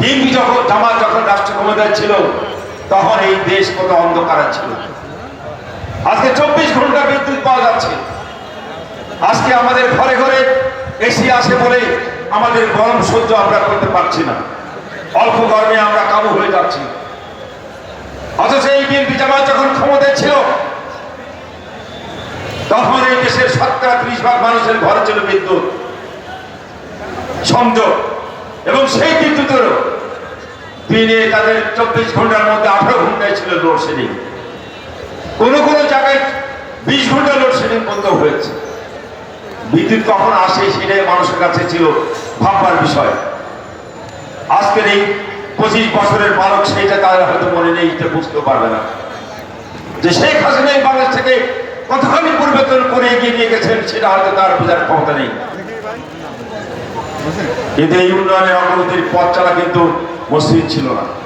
BNP যখন, জামাত যখন রাষ্ট্র ক্ষমতায় ছিল, তখন এই দেশ কত অন্ধকারে ছিল। আজকে চব্বিশ ঘণ্টা বিদ্যুৎ পাওয়া যাচ্ছে। আজকে আমাদের ঘরে ঘরে এসি আসে বলে আমাদের গরম সহ্য আমরা করতে পারছি না। অল্প গরমে আমরা কাবু হয়ে যাচ্ছি। অথচ এই বিএনপি জামাত যখন ক্ষমতায় ছিল, তখন এই দেশের শতকরা ত্রিশ ভাগ মানুষের ঘরে ছিল বিদ্যুৎ। সংযোগ। এবং সেই বিদ্যুতেরও দিনে তাদের চব্বিশ ঘণ্টার মধ্যে আঠারো ঘন্টায় ছিল লোডশেডিং কোনো কোনো জায়গায় বিশ ঘণ্টা লোডশেডিং বন্ধ হয়েছে। বিদ্যুৎ কখন আসে সেটাই মানুষের কাছে ছিল ভাববার বিষয়। আজকের এই পঁচিশ বছরের বালক সেইটা তারা হয়তো মনে নেই, এটা বুঝতে পারবে না। যে শেখ হাসিনা এই বাংলাদেশ থেকে কতখানি পরিবর্তন করে এগিয়ে নিয়ে গেছেন, সেটা হয়তো তার বোঝার ক্ষমতা নেই। কিন্তু এই উন্নয়নের অগ্রগতির পথ চালা কিন্তু মসৃণ ছিল না